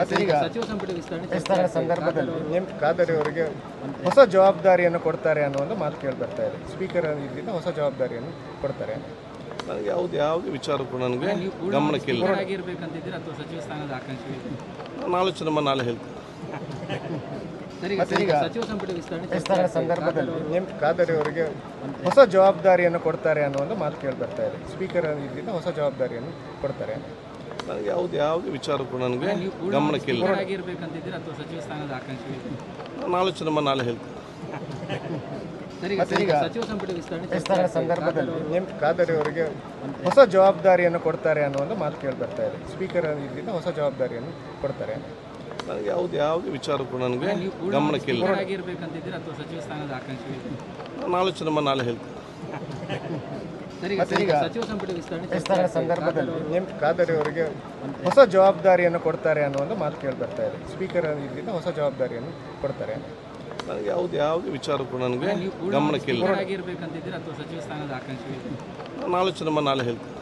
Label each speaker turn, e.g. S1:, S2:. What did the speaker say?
S1: ಮತ್ತೆ ಈಗ
S2: ಸಚಿವ ಸಂಪುಟ ವಿಸ್ತರಣೆ.
S1: ಸಂದರ್ಭದಲ್ಲಿ
S2: ಕಾದಾರು
S1: ನೇಮ್ ಖಾದರಿ ಅವರಿಗೆ ಹೊಸ ಜವಾಬ್ದಾರಿಯನ್ನು ಕೊಡ್ತಾರೆ ಅನ್ನೋ ಒಂದು ಮಾತು ಕೇಳಿ ಬರ್ತಾ ಇದೆ. ಸ್ಪೀಕರ್ ಇದರಿಂದ ಹೊಸ ಜವಾಬ್ದಾರಿಯನ್ನು ಕೊಡ್ತಾರೆ.
S3: ನನಗೆ ಯಾವ್ದು ಯಾವುದೇ ವಿಚಾರಕ್ಕೂ ನನಗೆ
S2: ಗಮನಕ್ಕೆ ಇಲ್ಲ.
S3: ಗಮನಕ್ಕಿಲ್ಲ
S2: ಸ್ಪೀಕರ್ ಅಥವಾ ಸಚಿವ ಸ್ಥಾನದ ಆಕಾಂಕ್ಷೆ
S3: ನಾನು ಆಲೋಚನೆ ಮಾಡಿ ನಾಳೆ ಹೇಳ್ತೀನಿ.
S1: ಮತ್ತೆ ಈಗ
S2: ಸಚಿವ ಸಂಪುಟ ವಿಸ್ತರಣೆ.
S1: ಸಂದರ್ಭದಲ್ಲಿ ಎಂ ಖಾದರಿ ಅವರಿಗೆ ಹೊಸ ಜವಾಬ್ದಾರಿಯನ್ನು ಕೊಡ್ತಾರೆ ಅನ್ನೋ ಒಂದು ಮಾತು ಕೇಳಿ ಬರ್ತಾ ಇದೆ. ಸ್ಪೀಕರ್ ಇದರಿಂದ ಹೊಸ ಜವಾಬ್ದಾರಿಯನ್ನು ಕೊಡ್ತಾರೆ.
S3: ನನಗೆ ಯಾವ್ದು ಯಾವುದೇ ವಿಚಾರಕ್ಕೂ ನನಗೆ
S2: ಗಮನಕ್ಕೆ ಇಲ್ಲ.
S3: ಗಮನಕ್ಕಿಲ್ಲ
S2: ಸ್ಪೀಕರ್ ಅಥವಾ ಸಚಿವ ಸ್ಥಾನದ ಆಕಾಂಕ್ಷೆ ಇದೆ
S3: ನಾನು ಆಲೋಚನೆ ಮಾಡಿ ನಾಳೆ ಹೇಳ್ತೀನಿ.
S2: ಸರಿ
S1: ಮತ್ತೆ
S2: ಸಚಿವ ಸಂಪುಟ ವಿಸ್ತರಣೆ.
S1: ಸಂದರ್ಭದಲ್ಲಿ ನೇಮ್ ಖಾದರಿ ಅವರಿಗೆ ಹೊಸ ಜವಾಬ್ದಾರಿಯನ್ನು ಕೊಡ್ತಾರೆ ಅನ್ನೋ ಒಂದು ಮಾತು ಕೇಳಿ ಬರ್ತಾ ಇದೆ. ಸ್ಪೀಕರ್ ಇದರಿಂದ ಹೊಸ ಜವಾಬ್ದಾರಿಯನ್ನು ಕೊಡ್ತಾರೆ.
S3: ನನಗೆ ಯಾವ್ದು ಯಾವುದೇ ವಿಚಾರಕ್ಕೂ ನನಗೆ
S2: ಗಮನಕ್ಕೆ ಇಲ್ಲ.
S3: ನಾನು ಆಲೋಚನೆ ಮಾಡಿ ನಾಳೆ ಹೇಳ್ತೀನಿ.
S2: ಸರಿ
S1: ಈಗ
S2: ಸಚಿವ ಸಂಪುಟ ವಿಸ್ತರಣೆ.
S1: ಸಂದರ್ಭದಲ್ಲಿ ನಿಮ್ಮ ಖಾದರಿ ಅವರಿಗೆ ಹೊಸ ಜವಾಬ್ದಾರಿಯನ್ನು ಕೊಡ್ತಾರೆ ಅನ್ನೋ ಒಂದು ಮಾತು ಕೇಳಿ ಬರ್ತಾ ಇದೆ. ಸ್ಪೀಕರ್ ಇದರಿಂದ ಹೊಸ ಜವಾಬ್ದಾರಿಯನ್ನು ಕೊಡ್ತಾರೆ.
S3: ನನಗೆ ಯಾವ್ದು ಯಾವುದೇ ವಿಚಾರಕ್ಕೂ ನನಗೆ
S2: ಗಮನಕ್ಕೆ ಇಲ್ಲ
S3: ಗಮನಕ್ಕಿಲ್ಲ.
S2: ಸ್ಪೀಕರ್ ಆಗಿರ್ಬೇಕಂತಿದ್ದೀರಾ ಅಥವಾ ಸಚಿವ ಸ್ಥಾನದ ಆಕಾಂಕ್ಷೆ? ಇದೆ
S3: ನಾನು ಆಲೋಚನೆ ಮಾಡಿ ನಾಳೆ ಹೇಳ್ತೀನಿ.